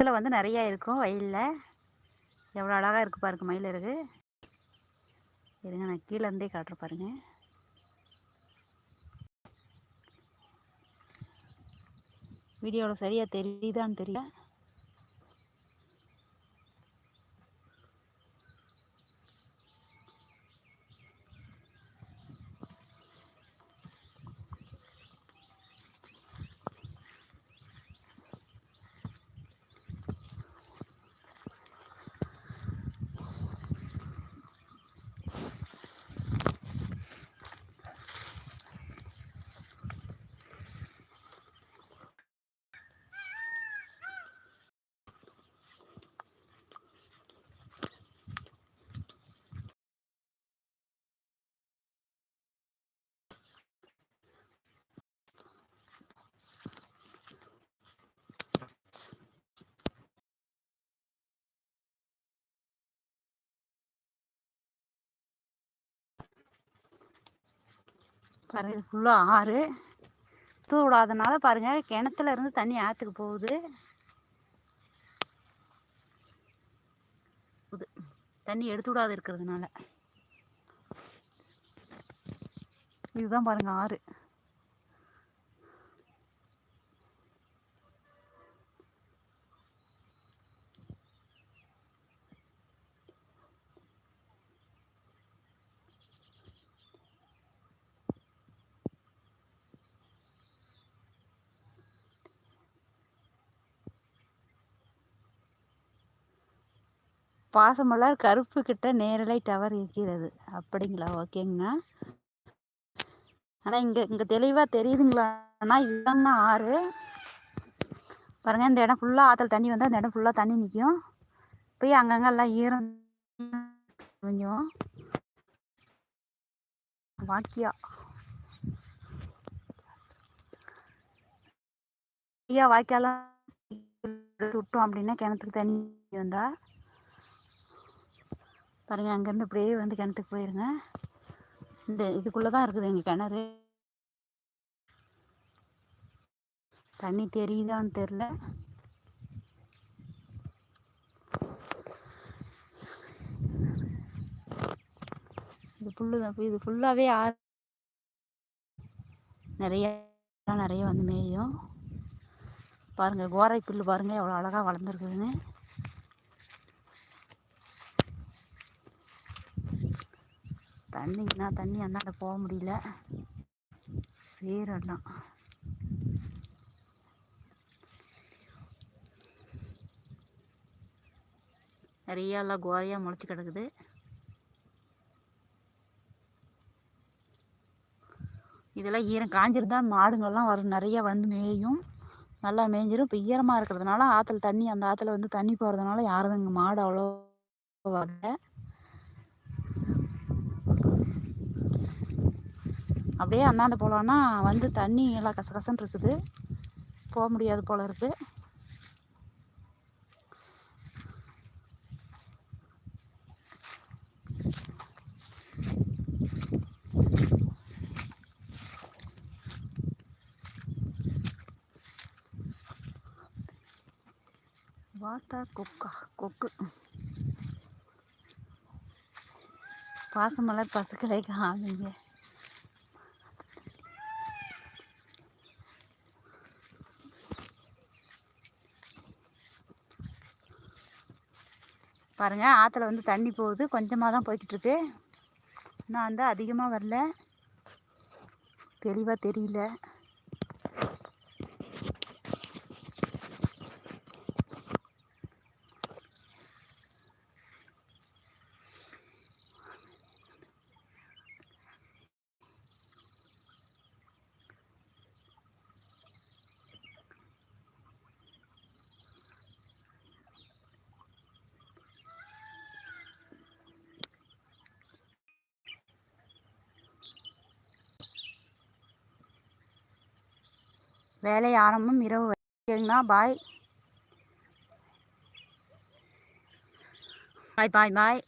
இதில் வந்து நிறையா இருக்கும் வயலில். எவ்வளோ அழகாக இருக்குது பாருங்க மயில் இருக்கு. இருங்க நான் கீழே இருந்தே காட்டுற பாருங்க. வீடியோவில் சரியாக தெரியுதான்னு தெரியல. பாருங்க இது ஃபுல்லாக ஆறு. தூ விடாதனால பாருங்க கிணத்துல இருந்து தண்ணி ஆற்றுக்கு போகுது. இது தண்ணி எடுத்து விடாது இருக்கிறதுனால. இதுதான் பாருங்க ஆறு. பாசமலர் கருப்பு கிட்ட நேரலை டவர் இருக்கிறது. அப்படிங்களா? ஓகேங்கண்ணா ஆனால் இங்கே இங்கே தெளிவாக தெரியுதுங்களாண்ணா இதுதாங்கண்ணா ஆறு. பாருங்க இந்த இடம் ஃபுல்லாக ஆற்றுல தண்ணி வந்தால் இந்த இடம் ஃபுல்லாக தண்ணி நிற்கும் போய் அங்கங்கே எல்லாம் ஈரம் கொஞ்சம். வாக்கியா. ஐயா வாய்க்காலாம் விட்டோம் அப்படின்னா கிணத்துக்கு தண்ணி வந்தால் பாருங்கள் அங்கேருந்து அப்படியே வந்து கிணத்துக்கு போயிருங்க. இந்த இதுக்குள்ளே தான் இருக்குது எங்கள் கிணறு. தண்ணி தெரியுதான்னு தெரில இது புல்லு தான். இது ஃபுல்லாகவே ஆறு நிறைய நிறைய வந்து மேயும். பாருங்கள் கோரை புல்லு பாருங்க எவ்வளோ அழகாக வளர்ந்துருக்குதுன்னு. தண்ணிக்குனா தண்ணி அந்தாண்ட போக முடியல. சீரெல்லாம் நிறைய எல்லாம் கோரையாக முளைச்சி கிடக்குது. இதெல்லாம் ஈரம் காஞ்சிருந்தா மாடுங்கள்லாம் வரும் நிறையா வந்து மேயும். நல்லா மேய்ஞ்சிரும் இப்போ ஈரமாக இருக்கிறதுனால ஆற்றுல தண்ணி அந்த ஆற்றுல வந்து தண்ணி போகிறதுனால யாரும் இங்கே மாடு அவ்வளோ வரல அப்படியே அந்தாண்ட போகலான்னா வந்து தண்ணி எல்லாம் கசகசன்னு இருக்குது. போக முடியாது போல இருக்குது வாத்தா கொக்கா கொக்கு. பாசமலர் பசுக்களை காணுங்க பாருங்கள் ஆற்றுல வந்து தண்ணி போகுது. கொஞ்சமாக தான் போய்கிட்டுருக்கு. இன்னும் வந்து அதிகமாக வரல. தெளிவாக தெரியல. வேலை ஆரம்பம் இரவு வரைக்குங்கண்ணா பாய். பாய் பாய் பாய்.